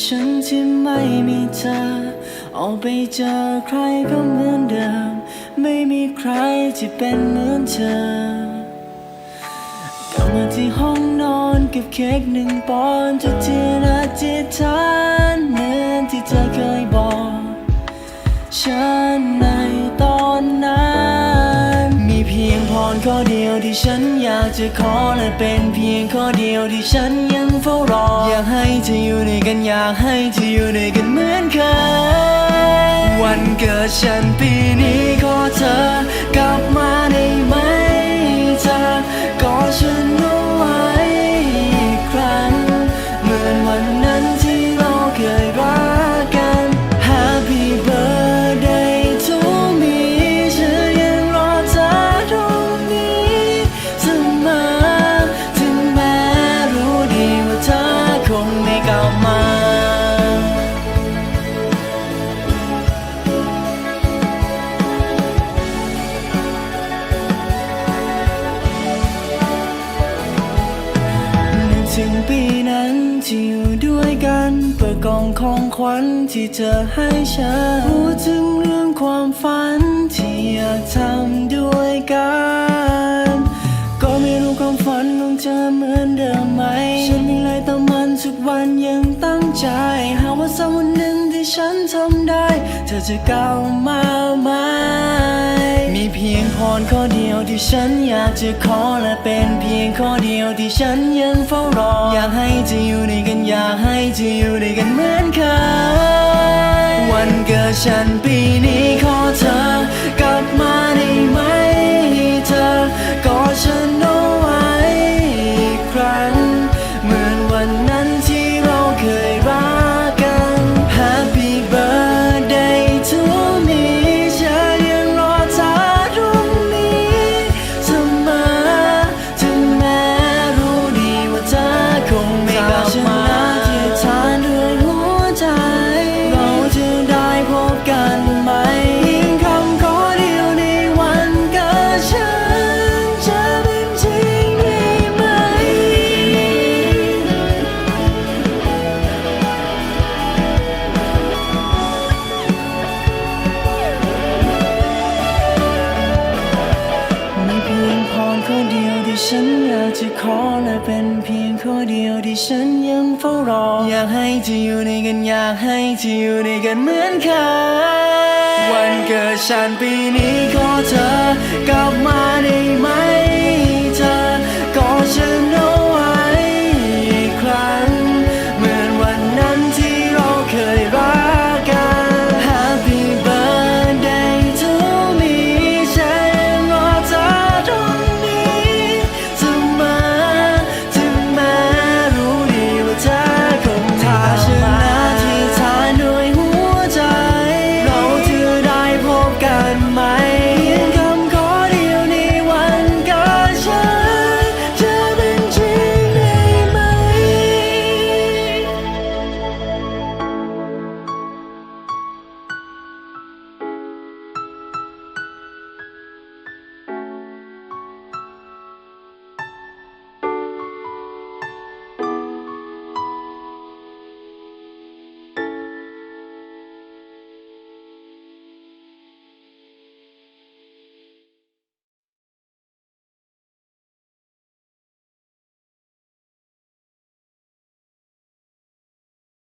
ฉันที่ไม่มีเธอ ออกไปเจอใครก็เหมือนเดิม ไม่มีใครที่เป็นเหมือนเธอกลับมาที่ห้องนอนเกับเค้กหนึ่งปอนด์จุดเทียนอธิษฐาน ข้อเดียวที่ฉันอยากจะขอและเป็นเพียงข้อเดียวที่ฉันยังเฝ้ารอ อยากให้เธออยู่ในกันอยากให้เธออยู่ในกันเหมือนเคยวันเกิดฉันปีนี้ขอเธอ ถึงปีนั้นที่อยู่ด้วยกันเปิดกล่องของขวัญที่เธอให้ฉันพูดถึงเรื่องความฝันที่อยากทำด้วยกัน ก็ไม่รู้ความฝันของเธอเหมือนเดิมไหม ฉันมีอะไรต่อมันทุกวันยังตั้งใจ หาว่าสักวันหนึ่งที่ฉันทำได้ เธอจะก้าวมาไหม ที่ฉันอยากจะขอและเป็นเพียงข้อเดียวที่ฉันยังเฝ้ารอ อยากให้จะอยู่ในกันอยากให้จะออยู่ในกันเหมือนเคยวันเกิดฉันปี ฉันอยากจะขอและเป็นเพียงข้อเดียวที่ฉันยังเฝ้ารอ อยากให้เธออยู่ในกันอยากให้เธออยู่ในกันเหมือนเคยวันเกิดฉันปีนี้ขอเธอกลับมาได้ไหม